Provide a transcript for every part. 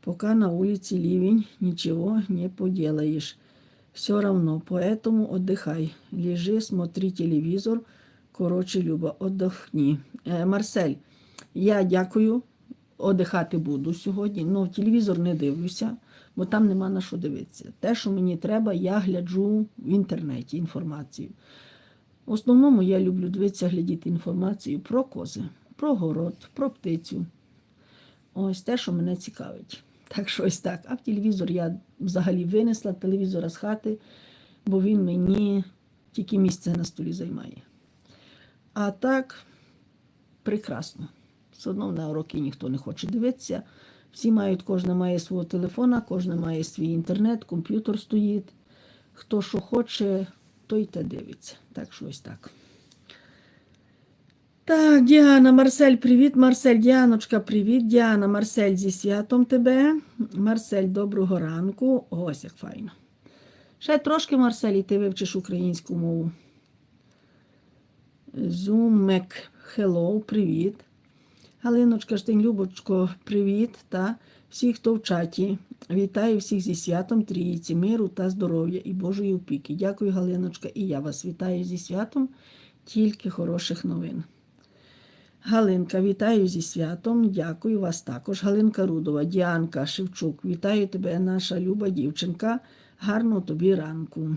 Пока на улице ливень, ничего не поделаешь. Все равно, поэтому отдыхай. Лежи, смотри телевизор. Коротше, Люба, отдохні. Е, Марсель, я дякую. Одихати буду сьогодні. Ну, телевізор не дивлюся, бо там нема на що дивитися. Те, що мені треба, я гляджу в інтернеті інформацію. В основному я люблю дивитися, глядіти інформацію про кози, про город, про птицю. Ось те, що мене цікавить. Так що ось так. А телевізор я взагалі винесла телевізора з хати, бо він мені тільки місце на столі займає. А так, прекрасно. Все одно на уроки ніхто не хоче дивитися. Всі мають, кожен має свого телефона, кожен має свій інтернет, комп'ютер стоїть. Хто що хоче, той те дивиться. Так що ось так. Так, Діана, Марсель, привіт, Марсель, Діаночка, привіт, Діана, Марсель, зі святом тебе. Марсель, доброго ранку. Ось як файно. Ще трошки, Марсель, і ти вивчиш українську мову. Зумек, хеллоу, привіт. Галиночка Штень, Любочко, привіт. Та всіх, хто в чаті. Вітаю всіх зі святом Трійці, миру та здоров'я і Божої опіки. Дякую, Галиночка, і я вас вітаю зі святом, тільки хороших новин. Галинка, вітаю зі святом. Дякую вас також. Галинка Рудова, Діанка Шевчук, вітаю тебе, наша люба дівчинка. Гарного тобі ранку.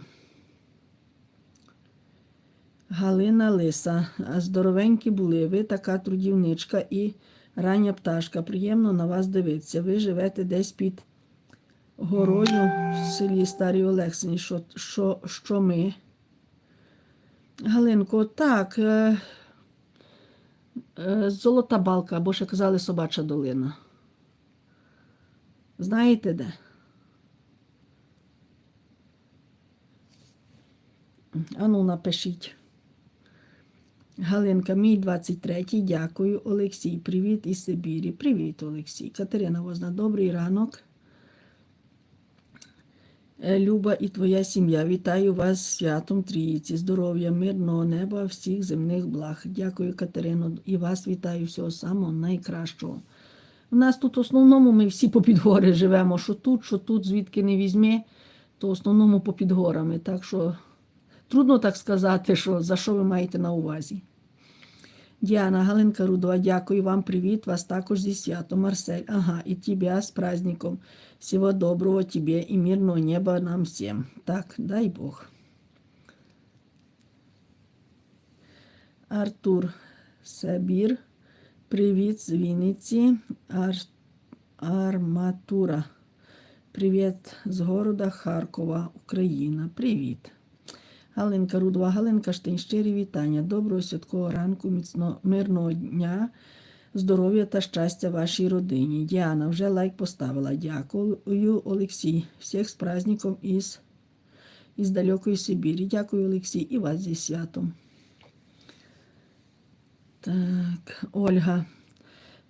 Галина Лиса, здоровенькі були. Ви така трудівничка і рання пташка. Приємно на вас дивитися. Ви живете десь під горою в селі Старій Олексині. Що, що, що ми? Галинко, так. Е, Золота балка, або ще казали Собача долина. Знаєте де? Ану, напишіть. Галинка, мій 23-й, дякую. Олексій, привіт із Сибірі. Привіт, Олексій. Катерина Возна, добрий ранок. Е, Люба і твоя сім'я. Вітаю вас святом Трійці, здоров'я, мирного неба, всіх земних благ. Дякую, Катерино, і вас вітаю всього самого найкращого. У нас тут в основному ми всі попід гори живемо, що тут, що тут, звідки не візьми, то в основному попід горами. Так що трудно так сказати, що за що ви маєте на увазі. Діана Галинка Рудова, дякую вам, привіт, вас також зі святом, Марсель. Ага, і тебе з праздником. Всего доброго тебе и мирного неба нам всем. Так, дай Бог. Артур Сабір, привіт з Вінниці. Ар... Арматура. Привіт з города Харкова, Україна. Привіт. Галинка Рудова, Галинка Штин, щирі вітання. Доброго святкового ранку, міцно, мирного дня, здоров'я та щастя вашій родині. Діана вже лайк поставила. Дякую, Олексій. Всіх з праздником із, із далекої Сибірі. Дякую, Олексій, і вас зі святом. Так, Ольга.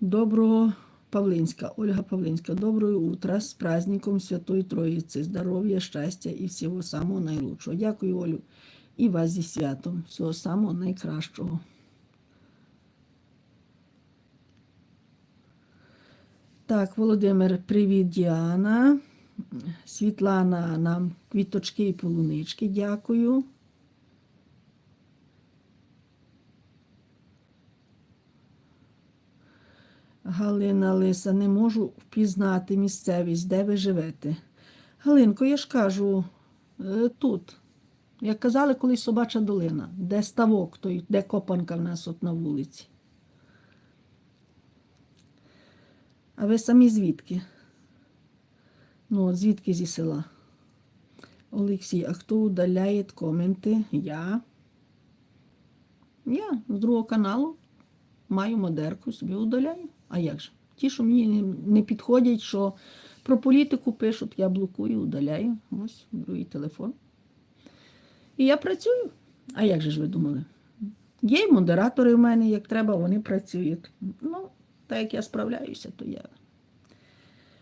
Доброго Павлинська, Ольга Павлинська, доброго утра з праздником Святої Троїці, здоров'я, щастя і всього самого найлучшого. Дякую, Олю, і вас зі святом, всього самого найкращого. Так, Володимир, привіт, Діана. Світлана нам квіточки і полунички, дякую. Галина Лиса, не можу впізнати місцевість, де ви живете. Галинко, я ж кажу, е, тут. Як казали колись собача долина, де ставок, той, де копанка в нас от на вулиці. А ви самі звідки? Ну, от звідки зі села? Олексій, а хто удаляє коменти? Я. Я з другого каналу маю модерку, собі удаляю. А як же? Ті, що мені не- підходять, що про політику пишуть, я блокую, удаляю. Ось другий телефон. І я працюю. А як же ж ви думали? Є й модератори в мене, як треба, вони працюють. Ну, так як я справляюся, то я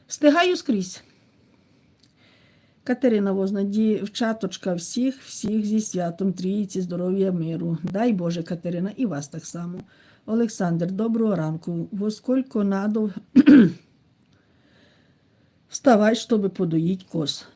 встигаю скрізь. Катерина Возна, дівчаточка всіх, всіх зі святом Трійці, здоров'я, миру. Дай Боже, Катерина, і вас так само. Олександр, доброго ранку. Во сколько надо вставать, чтобы подоить коз?